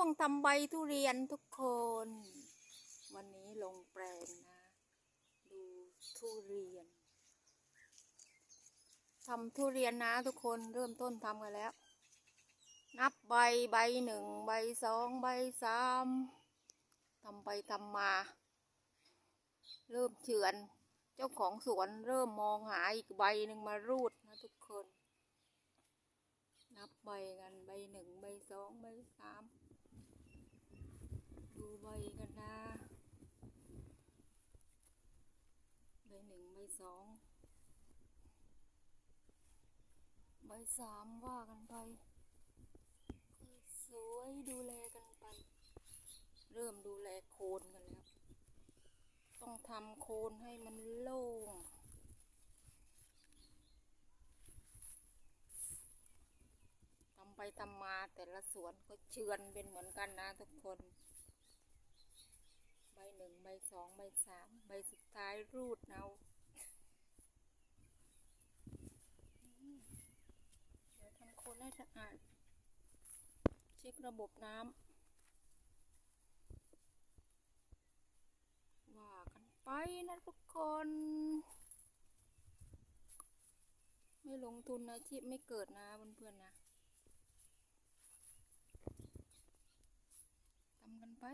่วงทำใบทุเรียนทุกคน วันนี้ลงแปลงนะ ดูทุเรียนทำทุเรียนนะทุกคนเริ่มต้นทำกันแล้ว นับใบใบหนึ่งใบสองใบสามทำไปทำมา เริ่มเฉือน เจ้าของสวนเริ่มมองหาอีกใบหนึ่งมารูดนะทุกคนนับใบกันใบหนึ่งใบสองใบสามดูใบกันนะ ใบหนึ่งใบ สองใบสามว่ากันไปสวยดูแลกันไป เริ่มดูแลโคนกันแล้ว ต้องทำโคนให้มันโล่งทำไปทำมาแต่ละสวนก็เชือนเป็นเหมือนกันนะทุกคนใบหนึ่งใบสองใบสามใบสุดท้ายรูดเอาอืมเดี๋ยวทำโคนให้สะอาด เช็คระบบน้ำว่ากันไปนะทุกคน ไม่ลงทุนนะชีพไม่เกิดนะเพื่อนๆนะทำกันไป